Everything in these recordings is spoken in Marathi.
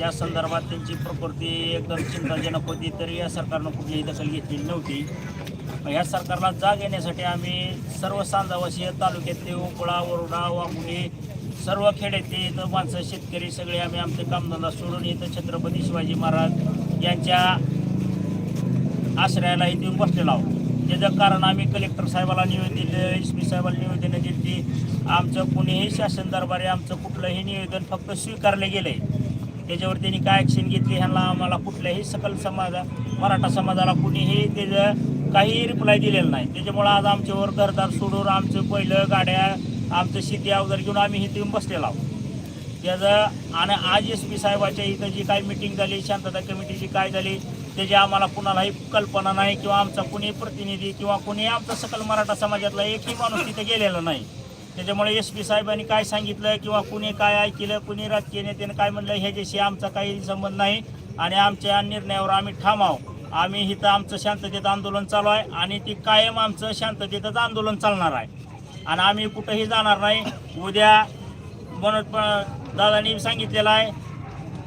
त्या संदर्भात त्यांची प्रकृती एकदम चिंताजनक होती तरी या सरकारनं कुठलीही दखल घेतलेली नव्हती. मग ह्या सरकारला जाग येण्यासाठी आम्ही सर्व सांजावासीय तालुक्यातले उपळा वरुडा वाकुडी सर्व खेड्यातले इथं माणसं शेतकरी सगळे आम्ही आमचे कामधंदा सोडून इथं छत्रपती शिवाजी महाराज यांच्या आश्रयाला इथे येऊन बसलेलो आहोत. त्याचं कारण आम्ही कलेक्टर साहेबाला निवेदन दिलं एस पी साहेबाला निवेदन दिली. आमचं कुणीही शासन दरबारी आमचं कुठलंही निवेदन फक्त स्वीकारले आहे त्याच्यावर त्यांनी काय ॲक्शन घेतली ह्यांना आम्हाला कुठल्याही सकल समाजा मराठा समाजाला कुणीही त्याचं काही रिप्लाय दिलेलं नाही. त्याच्यामुळं आज आमच्यावर घरदार सोडून आमचं पहिलं गाड्या आमचं शेती अवजार घेऊन आम्ही इथे येऊन बसलेलो आहोत. त्याचं आणि आज एस पी साहेबाच्या इथं जी काय मिटिंग झाली शांतता कमिटीची काय झाली त्याची आम्हाला कुणालाही कल्पना नाही किंवा आमचा कुणी प्रतिनिधी किंवा कुणी आमचा सकल मराठा समाजातला एकही माणूस तिथे गेलेला नाही. त्याच्यामुळे एस पी साहेबांनी काय सांगितलं किंवा कुणी काय ऐकलं कुणी राजकीय नेत्याने काय म्हणलं ह्याच्याशी आमचा काही संबंध नाही. आणि आमच्या निर्णयावर आम्ही ठाम आहोत आम्ही इथं आमचं शांततेत आंदोलन चालू आहे आणि ती कायम आमचं शांततेतच आंदोलन चालणार आहे. आणि आम्ही कुठंही जाणार नाही. उद्या मनोज दादांनी सांगितलेलं आहे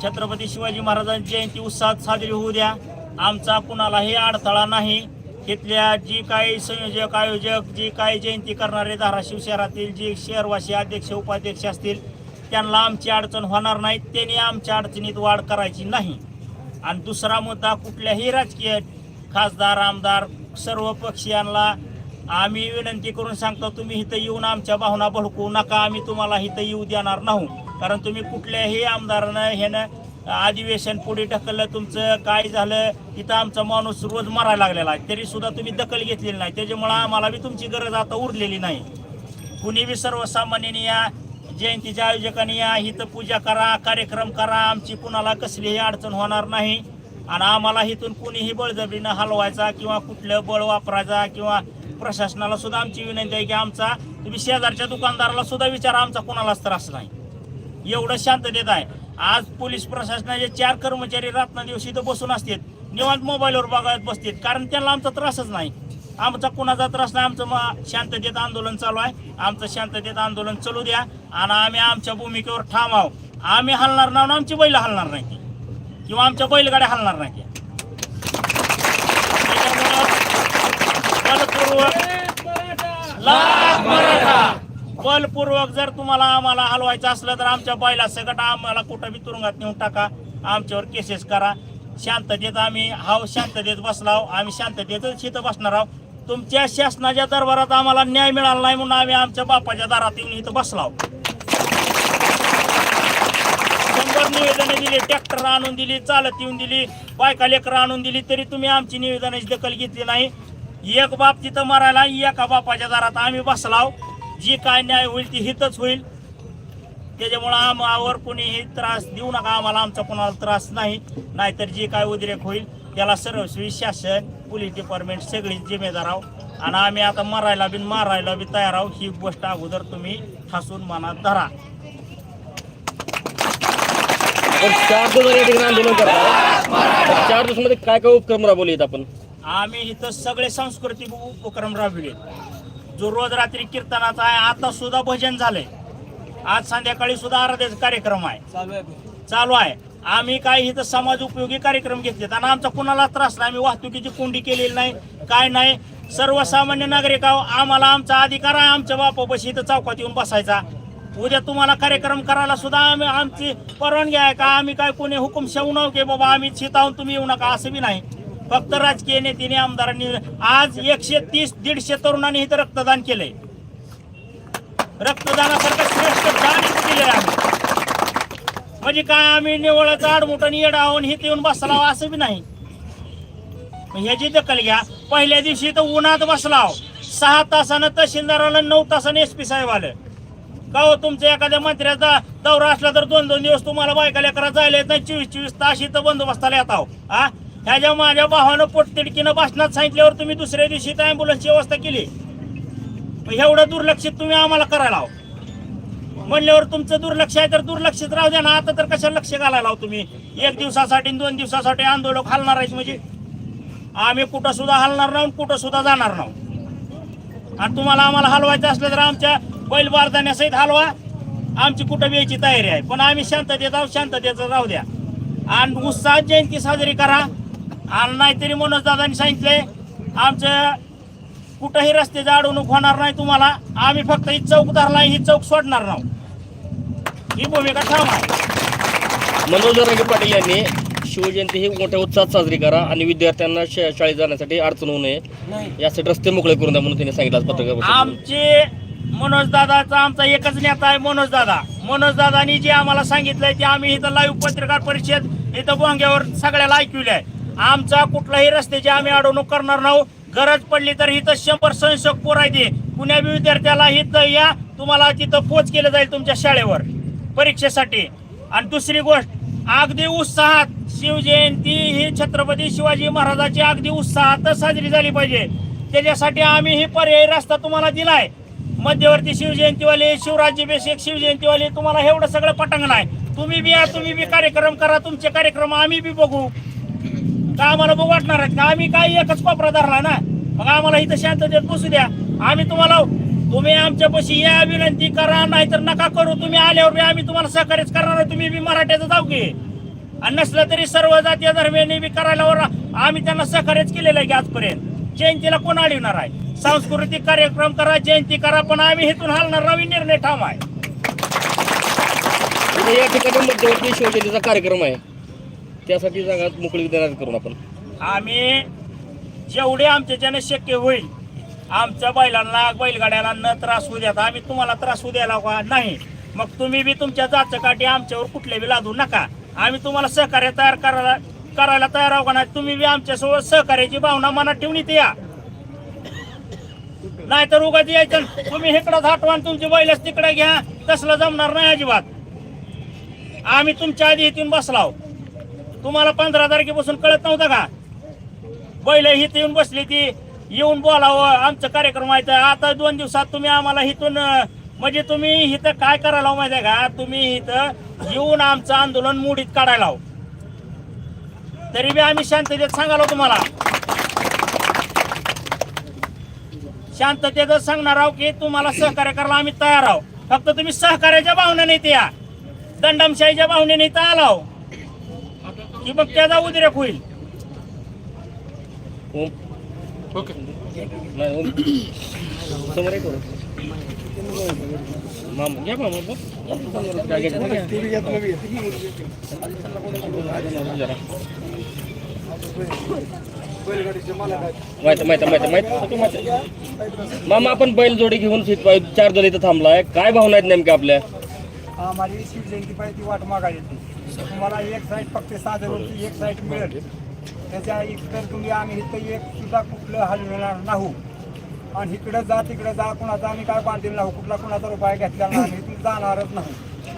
छत्रपती शिवाजी महाराजांची जयंती उत्साहात साजरी होऊ द्या. आमचा कुणालाही अडथळा नाही. तिथल्या जी काही संयोजक आयोजक जी काही जयंती करणारे धाराशिव शहरातील जी शहरवासी अध्यक्ष उपाध्यक्ष असतील त्यांना आमची अडचण होणार नाही. त्यांनी आमच्या अडचणीत वाढ करायची नाही. आणि दुसरा मुद्दा कुठल्याही राजकीय खासदार आमदार सर्व पक्षीयांना आम्ही विनंती करून सांगतो तुम्ही इथं येऊन आमच्या भावना भडकू नका. आम्ही तुम्हाला इथं येऊ देणार नाही. कारण तुम्ही कुठल्याही आमदारानं ह्यानं अधिवेशन पुढे ढकललं तुमचं काय झालं इथं आमचा माणूस रोज मरायला लागलेला आहे. तरी सुद्धा तुम्ही दखल घेतलेली नाही. त्याच्यामुळं आम्हाला बी तुमची गरज आता उरलेली नाही. कुणी बी सर्वसामान्यांनी या जयंतीच्या आयोजकांनी या इथं पूजा करा कार्यक्रम करा आमची कुणाला कसलीही अडचण होणार नाही. आणि आम्हाला इथून कुणीही बळजबरीनं हलवायचा किंवा कुठलं बळ वापरायचा किंवा प्रशासनाला सुद्धा आमची विनंती आहे की आमचा तुम्ही शेजारच्या दुकानदाराला सुद्धा विचारा आमचा कुणालाच त्रास नाही. एवढं शांततेत आहे. आज पोलीस प्रशासनाचे चार कर्मचारी रात्रदिवशी इथं बसून असतात. निवांत मोबाईलवर बघत बसतात. कारण त्यांना आमचा त्रासच नाही. आमचा कुणाचा त्रास नाही. आमचं शांततेत आंदोलन चालू आहे. आमचं शांततेत आंदोलन चालू द्या. आणि आम्ही आमच्या भूमिकेवर ठाम आहोत. आम्ही हलणार नाही आमची बैल हलणार नाही किंवा आमच्या बैलगाड्या हलणार नाही त्या. त्याच्यामुळं बलपूर्वक जर तुम्हाला आम्हाला हलवायचं असलं तर आमच्या बैला सगळं आम्हाला कुठं बी तुरुंगात नेऊन टाका. आमच्यावर केसेस करा. शांततेत आम्ही हाव शांततेत बसलाव. आम्ही शांततेतच इथं बसणार आहोत. तुमच्या शासनाच्या दरबारात आम्हाला न्याय मिळाला नाही म्हणून आम्ही आमच्या बापाच्या दारात येऊन इथं बसलाव. शंभर निवेदनं दिली ट्रॅक्टर आणून दिली चालत येऊन दिली बायका लेकरं आणून दिली तरी तुम्ही आमची निवेदनाची दखल घेतली नाही. एक बाप तिथं मरायला एका बापाच्या दारात आम्ही बसलाव. जी काय न्याय होईल ती हितच होईल. त्याच्यामुळं आम्हावर कोणीही त्रास देऊ नका आम्हाला आमचा कोणाला त्रास नाही. नाहीतर जे काय उद्रेक होईल त्याला सर्वस्वी शासन पोलीस डिपार्टमेंट सगळी जिम्मेदार आहोत. आणि आम्ही आता मरायला बी मारायला बी तयार आहोत. ही गोष्ट अगोदर तुम्ही ठासून मनात धरा. चार दिवस या ठिकाणी आंदोलन चार दिवसामध्ये काय काय उपक्रम राबवलेत आपण? आम्ही इथं सगळे सांस्कृतिक उपक्रम राबविले जो रोज रात्री कीर्तनाचा आहे आता सुद्धा भजन झालंय. आज संध्याकाळी सुद्धा आराध्याचा कार्यक्रम आहे. चालू आहे आम्ही काय इथं समाज उपयोगी कार्यक्रम घेतलेत आणि आमचा कुणाला त्रास नाही आम्ही वाहतुकीची कोंडी केलेली नाही काय नाही. सर्वसामान्य नागरिक आहो आम्हाला आमचा अधिकार आहे आमच्या बापापाशी इथं चौकात येऊन बसायचा. उद्या तुम्हाला कार्यक्रम करायला सुद्धा आम्ही आमची परवानगी आहे का? आम्ही काय कोणी हुकुम शेवू की बाबा आम्ही शेताहून तुम्ही येऊ नका असं बी नाही. फक्त राजकीय नेत्याने आमदारांनी आज एकशे तीस दीडशे तरुणांनी इथं रक्तदान केलंय. रक्तदानासारखं श्रेष्ठ दान इथं दिलंय आम्ही. म्हणजे काय आम्ही निवळाचा आडमुठं येडा आहोत इथे येऊन बसला असं बी नाही. ह्याची दखल घ्या. पहिल्या दिवशी तर उन्हात बसलाव. सहा तासानं तहसीलदाराला नऊ तासानं एस पी साहेब आलं. का हो तुमच्या एखाद्या मंत्र्याचा दौरा असला तर दोन दोन दिवस तुम्हाला बायका लेकरा जायला येत नाही. चोवीस चोवीस तास इथं बंदोबस्ताला येत आहो हा ह्याच्या माझ्या भावानं पोटतिडकीनं भाषणात सांगितल्यावर तुम्ही दुसऱ्या दिवशी तर अँब्युलन्सची व्यवस्था केली. मग एवढं दुर्लक्षित तुम्ही आम्हाला करायला आहो म्हणल्यावर तुमचं दुर्लक्ष आहे तर दुर्लक्षित राहू द्या ना. आता तर कशाला लक्ष घालायला आहो तुम्ही? एक दिवसासाठी दोन दिवसासाठी आंदोलक हलणार आहे म्हणजे? आम्ही कुठं सुद्धा हलणार नाही कुठं सुद्धा जाणार नाही. आणि तुम्हाला आम्हाला हलवायचं असलं तर आमच्या बैल बारदाण्यासहित हलवा. आमची कुठं यायची तयारी आहे? पण आम्ही शांततेत आहोत शांततेचं राहू द्या. आणि उत्साहात जयंती साजरी करा. आणि नाहीतरी मनोज दादांनी सांगितले आमचं कुठंही रस्त्याची अडवणूक होणार नाही तुम्हाला. आम्ही फक्त ही चौक धरला ही चौक सोडणार नाही. ही भूमिका ठाम आहे. मनोज रंगे पाटील यांनी शिवजयंती ही मोठ्या उत्साहात साजरी करा आणि विद्यार्थ्यांना शाळेत जाण्यासाठी अडचण होऊ नये. यासाठी रस्ते मोकळे करून द्या म्हणून त्यांनी सांगितलं पत्रकार. आमचे मनोज दादाचा आमचा एकच नेता आहे मनोज दादा. मनोज दादानी जे आम्हाला सांगितलंय ते आम्ही इथं लाईव्ह पत्रकार परिषद इथं बोंग्यावर सगळ्याला ऐकविले आहे. आमचा कुठलाही रस्त्याची आम्ही अडवणूक करणार नाही. गरज पडली तर इथं शंभर संशोक पोरायचे कुण्या विद्यार्थ्याला इथं या तुम्हाला तिथं पोच केलं जाईल तुमच्या शाळेवर परीक्षेसाठी. आणि दुसरी गोष्ट अगदी उत्साहात शिवजयंती ही छत्रपती शिवाजी महाराजाची अगदी उत्साहात साजरी झाली पाहिजे. त्याच्यासाठी आम्ही ही पर्यायी रस्ता तुम्हाला दिलाय. मध्यवर्ती शिवजयंतीवाले शिवराज्याभिषेक शिवजयंतीवाले तुम्हाला एवढं सगळं पटांगण आहे तुम्ही बी या तुम्ही बी कार्यक्रम करा तुमचे कार्यक्रम आम्ही बी बघू. का आम्हाला बघ वाटणार आहेत का आम्ही काही एकच कोपरा धरला ना मग आम्हाला इथं शांततेत बसू द्या. आम्ही तुम्हाला तुम्ही आमच्यापाशी या विनंती करा नाहीतर नका करू. तुम्ही आल्यावर बी आम्ही तुम्हाला सहकार्यच करणार तुम्ही बी मराठ्याचं जाऊ की. आणि नसलं तरी सर्व जातीय धर्मियांनी बी करायला वर. आम्ही त्यांना सहकार्यच केलेलं आहे की आजपर्यंत. जयंतीला कोण अडवणार आहे? सांस्कृतिक कार्यक्रम करा जयंती करा पण आम्ही हेतून हलणार नवीन निर्णय ठाम आहे. या ठिकाणी मध्यवर्ती शिवजयंतीचा कार्यक्रम आहे. त्यासाठी जागा मोकळी देणार करून आपण. आम्ही जेवढे आमच्याच्याने शक्य होईल आमच्या बैलांना बैलगाड्याला न त्रास होऊ द्या आम्ही तुम्हाला त्रास होऊ द्यायला का नाही. मग तुम्ही बी तुमच्या जाचकाठी आमच्यावर कुठले बी लादू नका. आम्ही तुम्हाला सहकार्य तयार करायला करायला तयार आहो का नाही तुम्ही बी आमच्यासोबत सहकार्याची भावना मनात ठेवून इथे या. नाहीतर उगाच यायचं तुम्ही इकडं धाटवा तुमची बैलच तिकडे घ्या तसलं जमणार नाही अजिबात. आम्ही तुमच्या आधी इथून बसलाव तुम्हाला पंधरा तारखेपासून कळत नव्हतं का? बैल इथे येऊन बसली ती येऊन बोलावं आमचं कार्यक्रम आहे तर आता दोन दिवसात तुम्ही आम्हाला इथून म्हणजे तुम्ही इथं काय करायला माहिती आहे का? तुम्ही इथं येऊन आमचं आंदोलन मुडीत काढायला तरी बी आम्ही शांततेत सांगालो तुम्हाला. शांततेत सांगणार आहोत की तुम्हाला सहकार्य करायला आम्ही तयार आहोत. फक्त तुम्ही सहकार्याच्या भावनेने इथे या. दंडमशाहीच्या भावनेने इथं आलाव हो. की मग त्याचा उद्रेक होईल समोर एक. मामा घ्या मामा बघ. काय घ्यायचं ते घ्या. जरा. माहिती माहिती माहिती माहिती सगळं माहिती आहे. मामा आपण बैल जोडी घेऊन सीट- चार जण इथं थांबलाय काय भावना आहेत नेमक्या आपल्या आम्हाला शिवजयंती पाहिजे ती वाट मागायला येते तुम्हाला एक साईड फक्त साधं रोडची एक साईड मिळेल. त्याच्या इतर तुम्ही आम्ही इथं एक सुद्धा कुठलं हलविणार नाहू. आणि इकडं जा तिकडं जा कुणाचा आम्ही काय बांधील नाहू कुठला कुणाचा रुपया घेतलेला नाही इथून जाणारच नाही.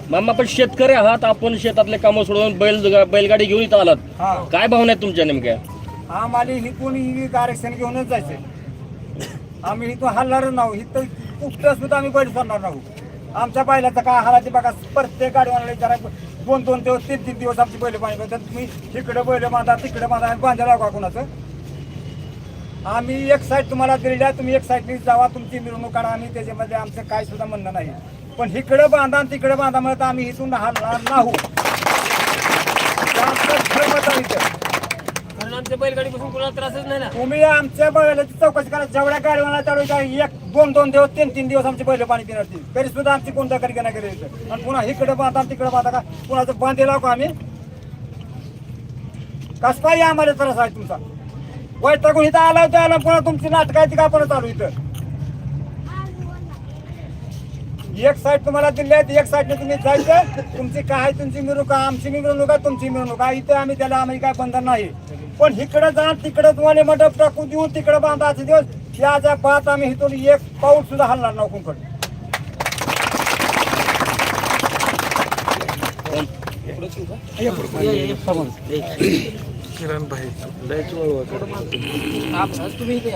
मामा आपण शेतकरी आहात आपण शेतातले कामं सोडून बैल बैलगाडी घेऊन इथं आलात. हा. काय भावना आहेत तुमच्या नेमक्या? आम्हाला ही आरक्षण घेऊनच जायचं आम्ही इथून हलणारच नाहू इथं कुठलं सुद्धा आम्ही बैल सोडणार नाहू. आमच्या बैलाचा काय हालाची बघा प्रत्येक गाडीवाला जरा दोन दोन दिवस तीन तीन दिवस आमची बैल पाणी करतात. तुम्ही इकडं बैल बांधा तिकडे बांधा आणि बांधायला का कुणाचं आम्ही एक साईड तुम्हाला दिलेल्या तुम्ही एक साईडनी जावा तुमची मिरवणूक काढा. आम्ही त्याच्यामध्ये आमचं काय सुद्धा म्हणणं नाही. पण इकडं बांधा आणि तिकडे बांधा म्हणत आम्ही इथून हलणार नाहू आमचं खरं मत आहे इथं. कारण आमच्या बैलगाडीपासून कोणाला त्रासच नाही ना. तुम्ही आमच्या बैलाची चौकशी करा. जेवढ्या गाडीवाला तेवढ्या एक दोन दोन दिवस तीन तीन दिवस आमचे बैल पाणी पिणार ती. तरी सुद्धा आमची कोणता करी नाही करेल आणि पुन्हा इकडे बांधा तिकडे बांधा का? कुणाचं बांधेला का आम्ही? कस काय आम्हाला त्रास आहे तुमचा? वैतागून इथं आला होता आला पुन्हा तुमची नाटक आहे ती का पण चालू इथं? एक साईड तुम्हाला दिली आहे एक साईडने तुम्ही जायचं. तुमची काय तुमची मिरवणूक आमची मिरवणूक आहे तुमची मिरवणूक आहे. इथं आम्ही त्याला आम्ही काय बंधन नाही. पण इकडे जा तिकडे तुम्हाला मंडप टाकून देऊ तिकडे बांधायचे दिवस. याच्या पाच आम्ही इथून एक पाऊल सुद्धा हलणार नाही कुंकड तुम्ही इथे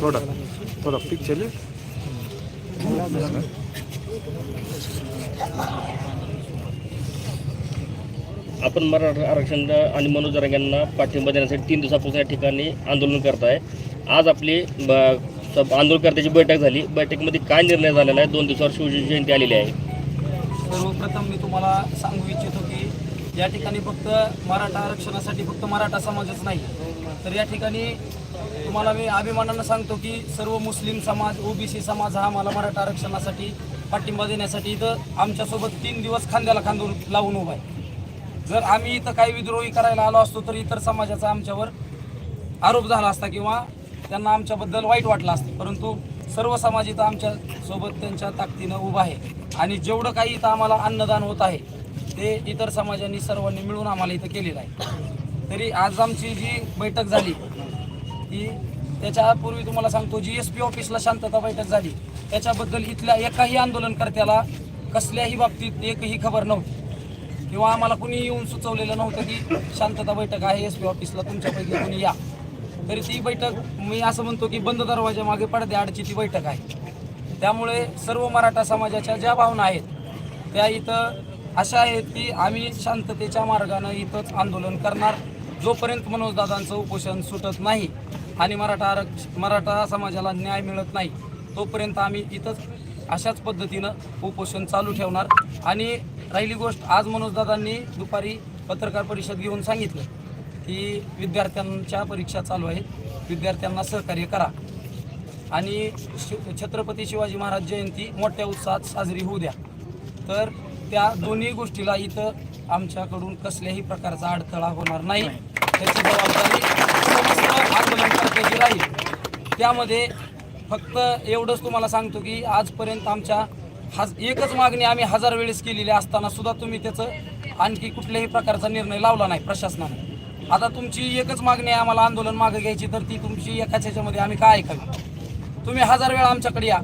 थोड़ा थोड़ा पिक चले आपण मराठा आरक्षण आणि मनोज यांना पाठिंबा देण्यासाठी तीन दिवसापासून या ठिकाणी आंदोलन करत आहे आज आपली ब- आंदोलनकर्त्याची बैठक झाली. बैठकीमध्ये काय निर्णय झालेला आहे? दोन दिवसावर शिवजयंती आलेली आहे. सर्वप्रथम मी तुम्हाला सांगू इच्छितो की या ठिकाणी फक्त मराठा आरक्षणासाठी फक्त मराठा समाजच नाही. तर या ठिकाणी तुम्हाला मी अभिमानानं सांगतो की सर्व मुस्लिम समाज ओबीसी समाज हा मला मराठा आरक्षणासाठी पाठिंबा देण्यासाठी इथं आमच्यासोबत तीन दिवस खांद्याला खांदून लावून उभा आहे. जर आम्ही इथं काही विद्रोही करायला आलो असतो तर इतर समाजाचा आमच्यावर आरोप झाला असता किंवा त्यांना आमच्याबद्दल वाईट वाटलं असतं. परंतु सर्व समाज इथं आमच्यासोबत त्यांच्या ताकदीनं उभा आहे. आणि जेवढं काही इथं आम्हाला अन्नदान होत आहे ते इतर समाजांनी सर्वांनी मिळून आम्हाला इथं केलेलं आहे. तरी आज आमची जी बैठक झाली ती त्याच्यापूर्वी तुम्हाला सांगतो जी एस पी ऑफिसला शांतता बैठक झाली त्याच्याबद्दल इथल्या एकाही आंदोलनकर्त्याला कसल्याही बाबतीत एकही खबर नव्हती. किंवा आम्हाला कुणी येऊन सुचवलेलं नव्हतं की शांतता बैठक आहे एस पी ऑफिसला तुमच्यापैकी कुणी या. तरी ती बैठक मी असं म्हणतो की बंद दरवाजा मागे पडद्या आडची ती बैठक आहे. त्यामुळे सर्व मराठा समाजाच्या ज्या भावना आहेत त्या इथं अशा आहेत की आम्ही शांततेच्या मार्गानं इथंच आंदोलन करणार. जोपर्यंत मनोजदादांचं उपोषण सुटत नाही आणि मराठा आरक्ष मराठा समाजाला न्याय मिळत नाही तोपर्यंत आम्ही इथंच अशाच पद्धतीनं उपोषण चालू ठेवणार. आणि राहिली गोष्ट. आज मनोजदादांनी दुपारी पत्रकार परिषद घेऊन सांगितलं की विद्यार्थ्यांच्या परीक्षा चालू आहेत. विद्यार्थ्यांना सहकार्य करा. आणि शि छत्रपती शिवाजी महाराज जयंती मोठ्या उत्साहात साजरी होऊ द्या. तर त्या दोन्ही गोष्टीला इथं आमच्याकडून कसल्याही प्रकारचा अडथळा होणार नाही. त्याची जबाबदारी समस्त आंदोलनकर्त्याची राहील. त्यामध्ये फक्त एवढंच तुम्हाला सांगतो की आजपर्यंत आमच्या हज एकच मागणी आम्ही हजार वेळेस केलेली असताना सुद्धा तुम्ही त्याचं आणखी कुठल्याही प्रकारचा निर्णय लावला नाही प्रशासनाने. आता तुमची एकच मागणी आहे आम्हाला आंदोलन मागे घ्यायची तर ती तुमची एकाच ह्याच्यामध्ये आम्ही काय ऐकावी? तुम्ही हजार वेळा आमच्याकडे या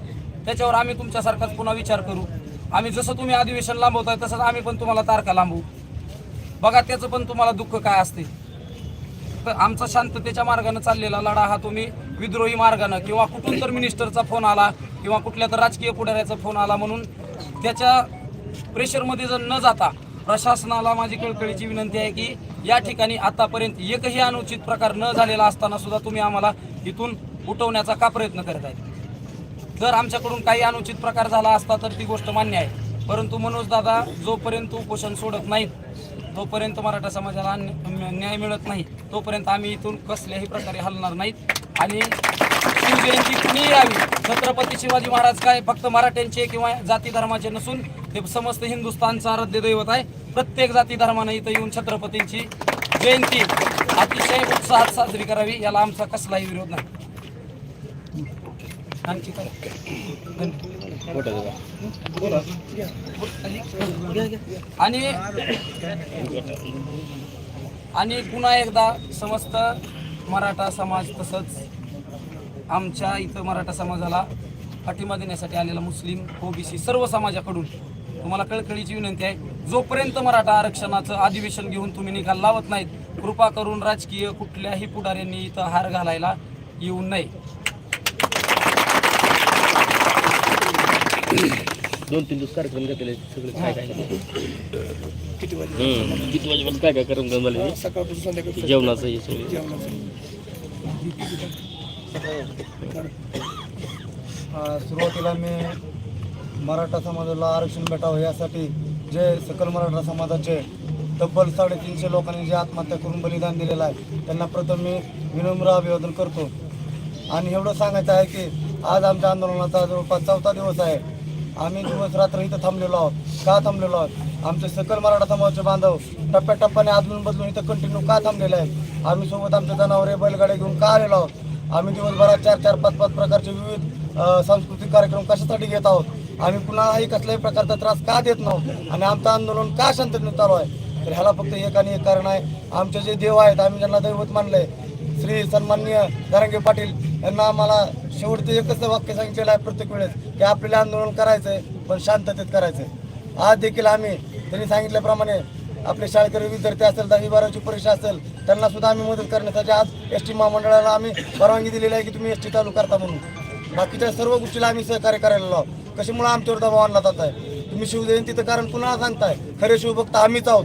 त्याच्यावर आम्ही तुमच्यासारखाच पुन्हा विचार करू. आम्ही जसं तुम्ही अधिवेशन लांबवताय तसंच आम्ही पण तुम्हाला तारखा लांबवू. बघा त्याचं पण तुम्हाला दुःख काय असते? तर आमचा शांततेच्या मार्गानं चाललेला लढा हा तुम्ही विद्रोही मार्गानं किंवा कुठून तर मिनिस्टरचा फोन आला किंवा कुठल्या तर राजकीय पुढाऱ्याचा फोन आला म्हणून त्याच्या प्रेशरमध्ये जर न जाता प्रशासनाला माझी कळकळीची विनंती आहे की या ठिकाणी आतापर्यंत एकही अनुचित प्रकार न झालेला असताना सुद्धा तुम्ही आम्हाला इथून उठवण्याचा का प्रयत्न करत आहेत? जर आमच्याकडून काही अनुचित प्रकार झाला असता तर ती गोष्ट मान्य आहे. परंतु मनोज दादा जोपर्यंत उपोषण सोडत नाहीत तोपर्यंत मराठा समाजाला अन्य- न्याय मिळत नाही. तोपर्यंत आम्ही इथून कसल्याही प्रकारे हलणार नाहीत. आणि शिवजयंती कुणी यावी? छत्रपती शिवाजी महाराज काय फक्त मराठ्यांचे किंवा जाती धर्माचे नसून ते समस्त हिंदुस्थानचा आराध्य दैवत आहे. प्रत्येक जाती धर्मानं इथं येऊन छत्रपतींची जयंती अतिशय उत्साहात साजरी करावी याला आमचा कसलाही विरोध नाही. आणखी आणि आणि पुन्हा एकदा समस्त मराठा समाज तसंच आमच्या इथं मराठा समाजाला पाठिंबा देण्यासाठी आलेला मुस्लिम ओबीसी सर्व समाजाकडून तुम्हाला कळकळीची विनंती आहे. जोपर्यंत मराठा आरक्षणाचं अधिवेशन घेऊन तुम्ही निकाल लावत नाहीत कृपा करून राजकीय कुठल्याही पुढाऱ्यांनी इथं हार घालायला येऊ नये. दोन तीन दिवस कार्यक्रम घेतलेले सगळे. काय काय? किती वाजेपर्यंत काय काय कार्यक्रम झाले सकाळपासून संध्याकाळी जेवणाचं हे सगळे. सुरुवातीला मी मराठा समाजाला आरक्षण भेटावं यासाठी जे सकल मराठा समाजाचे तब्बल साडेतीनशे लोकांनी जे आत्महत्या करून बलिदान दिलेलं आहे त्यांना प्रथम मी विनम्र अभिवादन करतो. आणि एवढं सांगायचं आहे की आज आमच्या आंदोलनाचा जवळपास चौथा दिवस आहे. आम्ही दिवस रात्र इथं थांबलेलो आहोत. का थांबलेलो आहोत? आमचे सकल मराठा समाजाचे बांधव टप्प्याटप्प्याने अदलून बदलून इथं कंटिन्यू का थांबलेले आहेत? आम्ही सोबत आमच्या जनावरे बैलगाड्या घेऊन का आलेलो आहोत? आम्ही दिवसभरात चार चार पाच पाच प्रकारचे विविध सांस्कृतिक कार्यक्रम कशासाठी घेत आहोत? आम्ही कुणालाही कसल्याही प्रकारचा त्रास का देत नव्हतो? आणि आमचं आंदोलन का शांततेने चालू आहे? तर ह्याला फक्त एक आणि एक कारण आहे. आमचे जे देव आहेत आम्ही ज्यांना दैवत मानलंय श्री सन्माननीय दरंगे पाटील यांना आम्हाला शेवटचं एकच वाक्य सांगितलेलं आहे प्रत्येक वेळेस की आपल्याला आंदोलन करायचंय पण शांततेत करायचंय. आज देखील आम्ही त्यांनी सांगितल्याप्रमाणे आपले शाळकरी विद्यार्थी असेल दहावी बारावीची परीक्षा असेल त्यांना सुद्धा आम्ही मदत करण्यासाठी आज एस टी महामंडळाला आम्ही परवानगी दिलेली आहे की तुम्ही एस टी चालू करता म्हणून. बाकीच्या सर्व गोष्टीला आम्ही सहकार्य करायला लावू. कशामुळे आमच्यावर दबाव आणला जात आहे? तुम्ही शिवजयंतीचं कारण कुणाला सांगताय? खरे शिवभक्त आम्हीच आहोत.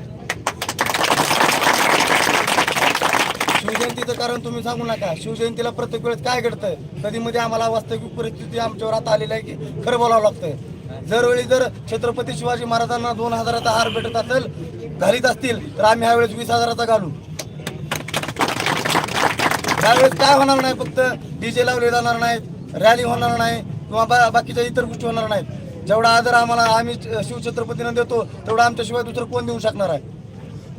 शिवजयंतीचं कारण तुम्ही सांगू नका. शिवजयंतीला प्रत्येक वेळेस काय घडतंय? कधी मध्ये आम्हाला वास्तविक परिस्थिती आमच्यावर आता आलेली आहे की खरं बोलावं लागतंय. दरवेळी जर छत्रपती शिवाजी महाराजांना दोन हजाराचा हार भेटत असेल घालीत असतील तर आम्ही ह्यावेळेस वीस हजाराचा घालू. त्यावेळेस काय होणार नाही फक्त डीजे लावले जाणार नाहीत रॅली होणार नाही किंवा बा- बाकीच्या इतर गोष्टी होणार नाहीत. जेवढा आदर आम्हाला आम्ही शिवछत्रपतींना देतो तेवढा आमच्याशिवाय दुसरं कोण देऊ शकणार आहे?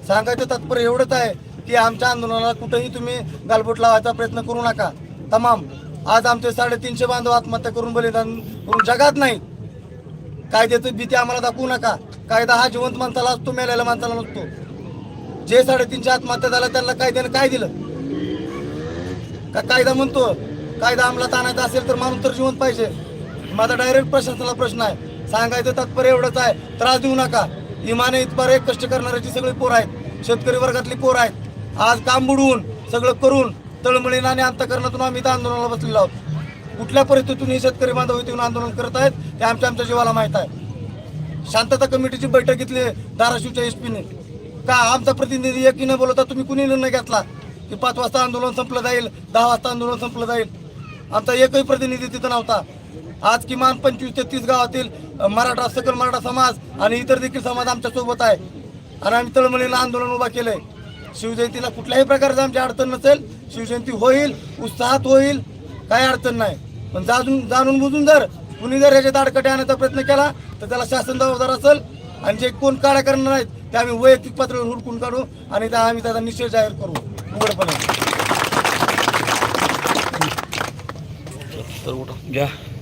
सांगायचं तात्पर्य एवढंच आहे की आमच्या आंदोलनाला कुठेही तुम्ही गालबोट लावायचा प्रयत्न करू नका. तमाम. आज आमचे साडेतीनशे बांधव आत्महत्या करून बलिदान करून जगात नाही कायद्याची भीती आम्हाला दाखवू नका. कायदा हा जिवंत माणसाला असतो मेलेल्या माणसाला नसतो. जे साडेतीनशे आत्महत्या झाल्या त्यांना कायद्याने काय दिलं? का कायदा म्हणतो कायदा अंमलात आणायचा असेल तर माणूस तर जिवंत पाहिजे. माझा डायरेक्ट प्रशासनाला प्रश्न आहे. सांगायचं तात्पर्य एवढंच आहे. त्रास देऊ नका. इमाने इतबारे कष्ट करणाऱ्याची सगळी पोर आहेत. शेतकरी वर्गातली पोर आहेत. आज काम बुडवून सगळं करून तळमळीनं आणि अंतकरणातून आम्ही इथं आंदोलनाला बसलेलो आहोत. कुठल्या परिस्थितीतून हे शेतकरी बांधव इथून आंदोलन करत आहेत ते आमच्या आमच्या जीवाला माहीत आहे. शांतता कमिटीची बैठक घेतली धाराशिवच्या एस पीने. का आमचा प्रतिनिधी एकीनं बोलवता तुम्ही कुणी निर्णय घेतला? की पाच वाजता आंदोलन संपलं जाईल दहा वाजता आंदोलन संपलं जाईल. आमचा एकही प्रतिनिधी तिथं नव्हता. आज किमान पंचवीस ते तीस गावातील मराठा सकल मराठा समाज आणि इतर देखील समाज आमच्यासोबत आहे. आणि आम्ही तळमळीला आंदोलन उभा केलंय. शिवजयंतीला कुठल्याही प्रकारचं आमची अडचण नसेल. शिवजयंती होईल उत्साहात होईल काही अडचण नाही. पण जाणून जाणून बुजून जर कुणी जर ह्याच्या अडकटे आणण्याचा प्रयत्न केला तर त्याला शासन जबाबदार असेल. आणि जे कोण काळ्या करणार नाहीत ते आम्ही वैयक्तिक पातळीवर हुडकून काढू आणि त्या आम्ही त्याचा निश्चय जाहीर करू. उघडपणे. घ्या.